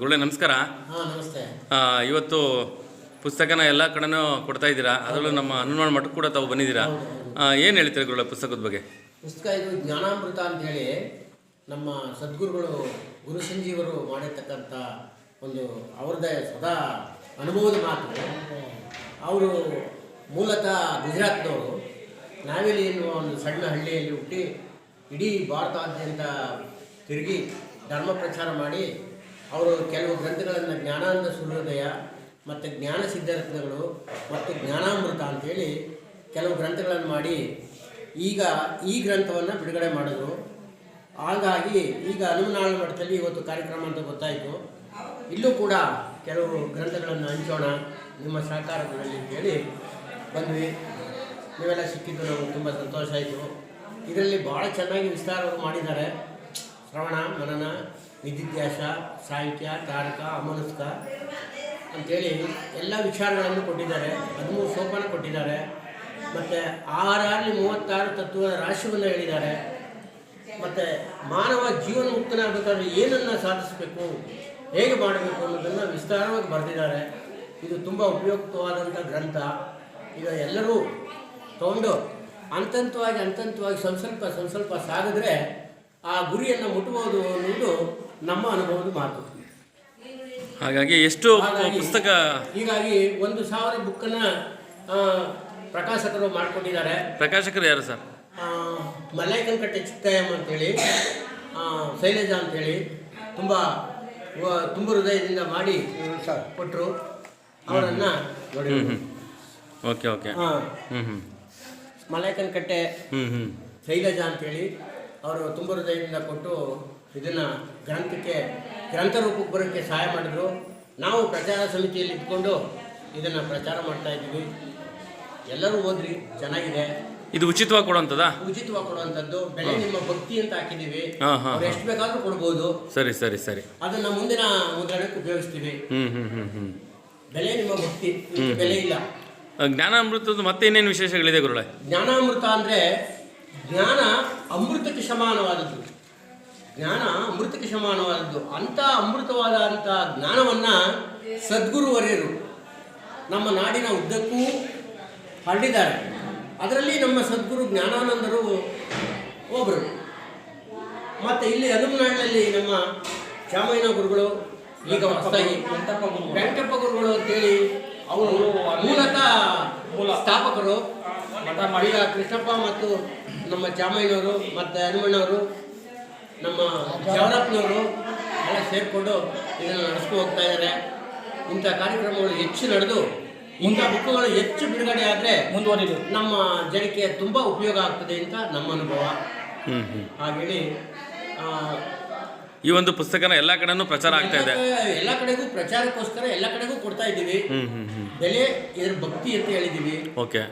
ಗುರುಳೆ ನಮಸ್ಕಾರ. ಹಾಂ ನಮಸ್ತೆ. ಇವತ್ತು ಪುಸ್ತಕನ ಎಲ್ಲ ಕಡೆನೂ ಕೊಡ್ತಾ ಇದ್ದೀರಾ? ಅದರಲ್ಲೂ ನಮ್ಮ ಹನುಮಾನ್ ಮಠಕ್ಕೆ ಕೂಡ ತಾವು ಬಂದಿದ್ದೀರಾ? ಏನು ಹೇಳ್ತೀರಾ ಗುರುಳೆ ಪುಸ್ತಕದ ಬಗ್ಗೆ? ಪುಸ್ತಕ ಇದು ಜ್ಞಾನಾಮೃತ ಅಂತೇಳಿ ನಮ್ಮ ಸದ್ಗುರುಗಳು ಗುರು ಸಂಜೀವರು ಮಾಡಿರ್ತಕ್ಕಂಥ ಒಂದು ಅವ್ರದ್ದೇ ಸದಾ ಅನುಭವದ ಮಾತು. ಅವರು ಮೂಲತಃ ಗುಜರಾತ್ನವರು. ನಾವೆಲ್ಲಿ ಎನ್ನುವ ಒಂದು ಸಣ್ಣ ಹಳ್ಳಿಯಲ್ಲಿ ಹುಟ್ಟಿ ಇಡೀ ಭಾರತಾದ್ಯಂತ ತಿರುಗಿ ಧರ್ಮ ಪ್ರಚಾರ ಮಾಡಿ ಅವರು ಕೆಲವು ಗ್ರಂಥಗಳನ್ನು ಜ್ಞಾನಾನಂದ ಸೂರ್ಯೋದಯ ಮತ್ತು ಜ್ಞಾನ ಸಿದ್ಧರತ್ನಗಳು ಮತ್ತು ಜ್ಞಾನಾಮೃತ ಅಂತೇಳಿ ಕೆಲವು ಗ್ರಂಥಗಳನ್ನು ಮಾಡಿ ಈಗ ಈ ಗ್ರಂಥವನ್ನು ಬಿಡುಗಡೆ ಮಾಡಿದ್ರು. ಹಾಗಾಗಿ ಈಗ ಹನುಮನಾಳ ಮಠದಲ್ಲಿ ಇವತ್ತು ಕಾರ್ಯಕ್ರಮ ಅಂತ ಗೊತ್ತಾಯಿತು. ಇಲ್ಲೂ ಕೂಡ ಕೆಲವು ಗ್ರಂಥಗಳನ್ನು ಹಂಚೋಣ, ನಿಮ್ಮ ಸಹಕಾರಗಳಲ್ಲಿ ಅಂತೇಳಿ ಬಂದ್ವಿ. ನೀವೆಲ್ಲ ಸಿಕ್ಕಿದ್ದು ನಮಗೆ ತುಂಬ ಸಂತೋಷ ಆಯಿತು. ಇದರಲ್ಲಿ ಭಾಳ ಚೆನ್ನಾಗಿ ವಿಸ್ತಾರವಾಗಿ ಮಾಡಿದ್ದಾರೆ. ಶ್ರವಣ, ಮನನ ನಿಧಿಧ್ಯಾಸ ಸಾಹಿತ್ಯ, ತಾರಕ ಅಮನಸ್ಕ ಅಂಥೇಳಿ ಎಲ್ಲ ವಿಚಾರಗಳನ್ನು ಕೊಟ್ಟಿದ್ದಾರೆ. ಹದಿಮೂರು ಸೋಪಾನ ಕೊಟ್ಟಿದ್ದಾರೆ. ಮತ್ತು ಆರಲ್ಲಿ ಮೂವತ್ತಾರು ತತ್ವದ ರಾಶಿಯನ್ನು ಹೇಳಿದ್ದಾರೆ. ಮತ್ತು ಮಾನವ ಜೀವನ ಮುಕ್ತನಾಗಬೇಕಾದ್ರೆ ಏನನ್ನು ಸಾಧಿಸಬೇಕು, ಹೇಗೆ ಮಾಡಬೇಕು ಅನ್ನೋದನ್ನು ವಿಸ್ತಾರವಾಗಿ ಬರೆದಿದ್ದಾರೆ. ಇದು ತುಂಬ ಉಪಯುಕ್ತವಾದಂಥ ಗ್ರಂಥ. ಈಗ ಎಲ್ಲರೂ ತಗೊಂಡು ಹಂತಂತವಾಗಿ ಸ್ವಲ್ಪ ಸ್ವಲ್ಪ ಸ್ವಲ್ಪ ಸ್ವಲ್ಪ ಸಾಗಿದ್ರೆ ಆ ಗುರಿಯನ್ನು ಮುಟ್ಬೋದು ಅನ್ನೋದು ನಮ್ಮ ಅನುಭವದ ಮಾತು ಹಾಗಾಗಿ ಎಷ್ಟು ಹಾಗಾಗಿ ಪುಸ್ತಕ ಹೀಗಾಗಿ ಒಂದು ಸಾವಿರ ಬುಕ್ಕನ್ನು ಪ್ರಕಾಶಕರು ಮಾಡಿಕೊಟ್ಟಿದ್ದಾರೆ. ಪ್ರಕಾಶಕರು ಯಾರು ಸರ್? ಮಲೈಕನಕಟ್ಟೆ ಚಿಕ್ಕಯ್ಯಮ್ಮ ಅಂತೇಳಿ ಆ, ಶೈಲಜಾ ಅಂತೇಳಿ ತುಂಬ ವ- ತುಂಬ ಹೃದಯದಿಂದ ಮಾಡಿ ಕೊಟ್ಟರು ಅವರನ್ನು ನೋಡಿ ಹ್ಞೂ ಹ್ಞೂ ಓಕೆ ಓಕೆ. ಹ್ಞೂ ಹ್ಞೂ ಮಲೈಕನಕಟ್ಟೆ ಹ್ಞೂ ಹ್ಞೂ ಶೈಲಜಾ ಅಂತೇಳಿ ಅವರು ತುಂಬ ಹೃದಯದಿಂದ ಕೊಟ್ಟು ಇದನ್ನು ಗ್ರಂಥಕ್ಕೆ ಗ್ರಂಥ ರೂಪಕ್ಕೆ ಬರೋಕ್ಕೆ ಸಹಾಯ ಮಾಡಿದ್ರು. ನಾವು ಪ್ರಚಾರ ಸಮಿತಿಯಲ್ಲಿ ಇಟ್ಕೊಂಡು ಇದನ್ನು ಪ್ರಚಾರ ಮಾಡ್ತಾ ಇದ್ದೀವಿ. ಎಲ್ಲರೂ ಓದ್ರಿ ಚೆನ್ನಾಗಿದೆ. ಇದು ಉಚಿತವಾಗಿ ಕೊಡುವಂಥದ್ದು ಉಚಿತವಾಗಿ ಕೊಡುವಂಥದ್ದು. ಬೆಳೆ ನಿಮ್ಮ ಭಕ್ತಿ ಅಂತ ಹಾಕಿದ್ದೀವಿ. ಅವ್ರು ಎಷ್ಟು ಬೇಕಾದರೂ ಕೊಡ್ಬೋದು. ಸರಿ ಸರಿ ಸರಿ. ಅದನ್ನ ಮುಂದಿನ ಮುದ್ರಣಕ್ಕೆ ಉಪಯೋಗಿಸ್ತೀವಿ. ಬೆಲೆ ನಿಮ್ಮ ಭಕ್ತಿ. ಬೆಲೆ ಇಲ್ಲ. ಜ್ಞಾನಾಮೃತದ ಮತ್ತೆ ಏನೇನು ವಿಶೇಷಗಳಿದೆ ಗುರುಳೆ ಜ್ಞಾನಾಮೃತ ಅಂದ್ರೆ ಜ್ಞಾನ ಅಮೃತಕ್ಕೆ ಸಮಾನವಾದದ್ದು. ಜ್ಞಾನ ಅಮೃತಕ್ಕೆ ಸಮಾನವಾದದ್ದು. ಅಂಥ ಅಮೃತವಾದಂಥ ಸದ್ಗುರು ಸದ್ಗುರುವರ್ಯರು ನಮ್ಮ ನಾಡಿನ ಉದ್ದಕ್ಕೂ ಹರಡಿದ್ದಾರೆ. ಅದರಲ್ಲಿ ನಮ್ಮ ಸದ್ಗುರು ಜ್ಞಾನಾನಂದರು ಒಬ್ಬರು ಮತ್ತು ಇಲ್ಲಿ ಅದುಮನಾಡಿನಲ್ಲಿ ನಮ್ಮ ಚಾಮಯ್ಯನ ಗುರುಗಳು ಈಗ ಹೊಸದಾಗಿ ವೆಂಕಟಪ್ಪ ಗುರುಗಳು. ಅಂತೇಳಿ ಅವರು ಮೂಲತಃ ಸ್ಥಾಪಕರು. ಈಗ ಕೃಷ್ಣಪ್ಪ ಮತ್ತು ನಮ್ಮ ಚಾಮಯ್ಯನವರು ಮತ್ತು ಹನುಮಣ್ಣವರು ನಮ್ಮ ಜವರಪ್ಪನವರು ಎಲ್ಲ ಸೇರಿಕೊಂಡು ಇದನ್ನು ನಡೆಸ್ಕೊ ಹೋಗ್ತಾ ಇದ್ದಾರೆ. ಇಂಥ ಕಾರ್ಯಕ್ರಮಗಳು ಹೆಚ್ಚು ನಡೆದು ಇಂಥ ಬುಕ್ಗಳು ಹೆಚ್ಚು ಬಿಡುಗಡೆ ಆದರೆ ಮುಂದುವರಿದು ನಮ್ಮ ಜನಕ್ಕೆ ತುಂಬ ಉಪಯೋಗ ಆಗ್ತದೆ ಅಂತ ನಮ್ಮ ಅನುಭವ. ಹ್ಞೂ ಹ್ಞೂ ಹಾಗೇಳಿ ಆ, ಈ ಒಂದು ಪುಸ್ತಕನ ಎಲ್ಲ ಕಡೆನೂ ಪ್ರಚಾರ ಆಗ್ತಾ ಇದೆ. ಎಲ್ಲ ಕಡೆಗೂ ಪ್ರಚಾರಕ್ಕೋಸ್ಕರ ಎಲ್ಲ ಕಡೆಗೂ ಕೊಡ್ತಾ ಇದ್ದೀವಿ. ಬೆಲೆ ಇದ್ರ ಭಕ್ತಿ ಅಂತ ಹೇಳಿದ್ದೀವಿ. ಓಕೆ.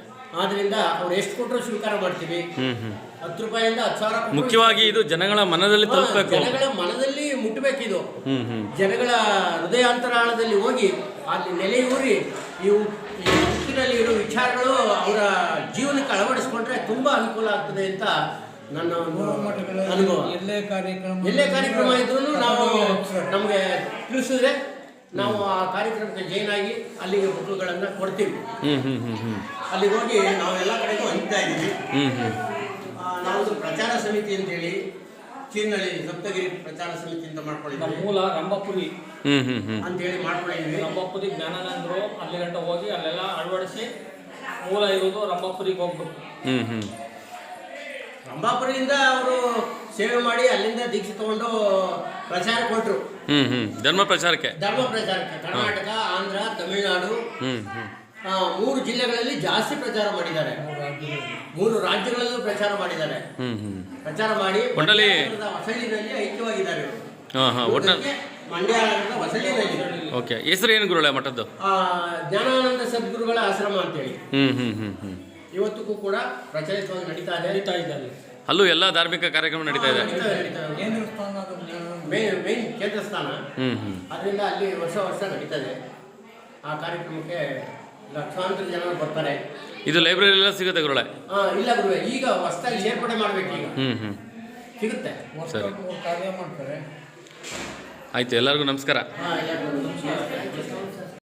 ಆದ್ರಿಂದ ಅವ್ರು ಎಷ್ಟು ಕೊಟ್ಟರು ಸ್ವೀಕಾರ ಮಾಡ್ತೀವಿ. ಹ್ಞೂ ಹ್ಞೂ ಹತ್ತು ರೂಪಾಯಿಂದ ಹತ್ತು ಸಾವಿರ ಮುಖ್ಯವಾಗಿ ಇದು ಜನಗಳ ಮನದಲ್ಲಿ ತಲುಪಬೇಕು. ಜನಗಳ ಮನದಲ್ಲಿ ಮುಟ್ಟಬೇಕಿದು. ಹ್ಞೂ ಹ್ಞೂ ಜನಗಳ ಹೃದಯಾಂತರಾಳದಲ್ಲಿ ಹೋಗಿ ಅಲ್ಲಿ ನೆಲೆಯೂರಿ ಇವು ಈ ಉಪ್ಪಿನಲ್ಲಿ ಇರೋ ವಿಚಾರಗಳು ಅವರ ಜೀವನಕ್ಕೆ ಅಳವಡಿಸ್ಕೊಂಡ್ರೆ ತುಂಬಾ ಅನುಕೂಲ ಆಗ್ತದೆ ಅಂತ ನನ್ನ ಒಂದು ಅನುಭವ. ಎಲ್ಲೇ ಕಾರ್ಯಕ್ರಮ ಎಲ್ಲೇ ಕಾರ್ಯಕ್ರಮ ಇದ್ರೂ ನಾವು ನಮಗೆ ತಿಳಿಸಿದ್ರೆ ನಾವು ಆ ಕಾರ್ಯಕ್ರಮಕ್ಕೆ ಜೈನ್ ಆಗಿ ಅಲ್ಲಿಗೆ ಬುಕ್ಗಳನ್ನು ಕೊಡ್ತೀವಿ. ಹ್ಞೂ ಹ್ಞೂ ಹ್ಞೂ ಹ್ಞೂ ಅಲ್ಲಿಗೆ ಹೋಗಿ ನಾವು ಎಲ್ಲ ಕಡೆಗೂ ಹಂಚ್ತಾ ಇದ್ದೀವಿ. ಹ್ಞೂ ಹ್ಞೂ ಆ, ನಾವೊಂದು ಪ್ರಚಾರ ಸಮಿತಿ ಅಂತೇಳಿ ಚೀನಳ್ಳಿ ಸಪ್ತಗಿರಿ ಪ್ರಚಾರ ಸಮಿತಿ ಅಂತ ನಮ್ಮ ಮಾಡ್ಕೊಂಡಿದ್ದೀವಿ ಮೂಲ ರಂಭಪುರಿ. ಹ್ಞೂ ಹ್ಞೂ ಹ್ಞೂ ಅಂತೇಳಿ ಮಾಡ್ಕೊಂಡಿದ್ದೀವಿ ರಂಭಪುರಿ ಜ್ಞಾನಾನಂದರು ಅಲ್ಲಿ ಗಂಟ ಹೋಗಿ ಅಲ್ಲೆಲ್ಲ ಅಳವಡಿಸಿ ಮೂಲ ಇರೋದು ರಂಭಪುರಿಗೆ ಹೋಗ್ಬೇಕು ಹ್ಞೂ ಹ್ಞೂ ರಂಭಾಪುರದಿಂದ ಅವರು ಸೇವೆ ಮಾಡಿ ಅಲ್ಲಿಂದ ದೀಕ್ಷೆ ತಗೊಂಡು ಪ್ರಚಾರ ಕೊಟ್ಟರು ಹ್ಞೂ ಹ್ಞೂ ಧರ್ಮ ಪ್ರಚಾರಕ್ಕೆ. ಧರ್ಮ ಪ್ರಚಾರಕ್ಕೆ. ಕರ್ನಾಟಕ ಆಂಧ್ರ ತಮಿಳುನಾಡು. ಹ್ಞೂ ಹ್ಞೂ ಆ, ಮೂರು ಜಿಲ್ಲೆಗಳಲ್ಲಿ ಜಾಸ್ತಿ ಪ್ರಚಾರ ಮಾಡಿದ್ದಾರೆ. ಮೂರು ರಾಜ್ಯಗಳಲ್ಲೂ ಪ್ರಚಾರ ಮಾಡಿದ್ದಾರೆ. ಪ್ರಚಾರ ಮಾಡಿ ಮಂಡಳಿ ಮಂಡ್ಯದ ಹೊಸಳ್ಳಿನಲ್ಲಿ ಐಕ್ಯವಾಗಿದ್ದಾರೆ ಇವರು. ಹಾಂ ಹಾಂ ಒಟ್ಟಿನಲ್ಲಿ ಜೊತೆಗೆ ಮಂಡ್ಯ ಹೊಸಳ್ಳಿನಲ್ಲಿ ಓಕೆ ಹೆಸರು ಏನು ಗುರುಗಳ ಮಠದ್ದು? ಆ, ಜ್ಞಾನಾನಂದ ಸದ್ಗುರುಗಳ ಆಶ್ರಮ ಅಂತೇಳಿ. ಹ್ಞೂ ಹ್ಞೂ ಇವತ್ತಿಗೂ ಕೂಡ ಪ್ರಚಲಿತವಾಗಿ ನಡೀತಾ ಇದೆ. ನಡೀತಾ ಇದ್ದಾರೆ. ಅಲ್ಲೂ ಎಲ್ಲ ಧಾರ್ಮಿಕ ಕಾರ್ಯಕ್ರಮ ನಡೀತಾ ಇದೆ. ಮೇನ್ ಮೇನ್ ಕೇಂದ್ರ ಸ್ಥಾನ. ಅದರಿಂದ ಅಲ್ಲಿ ವರ್ಷ ವರ್ಷ ನಡೀತಾ ಇದೆ. ಆ ಕಾರ್ಯಕ್ರಮಕ್ಕೆ ಲಕ್ಷಾಂತರ ಜನ ಬರ್ತಾರೆ. ಇದು ಲೈಬ್ರರಿ ಎಲ್ಲ ಸಿಗುತ್ತೆ ಗುರುಳೆ ಇಲ್ಲ ಗುರುವೆ ಈಗ ಹೊಸದಾಗಿ ಸೇರ್ಪಡೆ ಮಾಡಬೇಕು ಈಗ. ಹ್ಞೂ ಹ್ಞೂ ಸಿಗುತ್ತೆ. ಸರಿ. ಕಾರ್ಯ ಮಾಡ್ತಾರೆ. ಆಯಿತು ಎಲ್ಲರಿಗೂ ನಮಸ್ಕಾರ. ಹಾಂ ಎಲ್ಲರಿಗೂ ನಮಸ್ಕಾರ.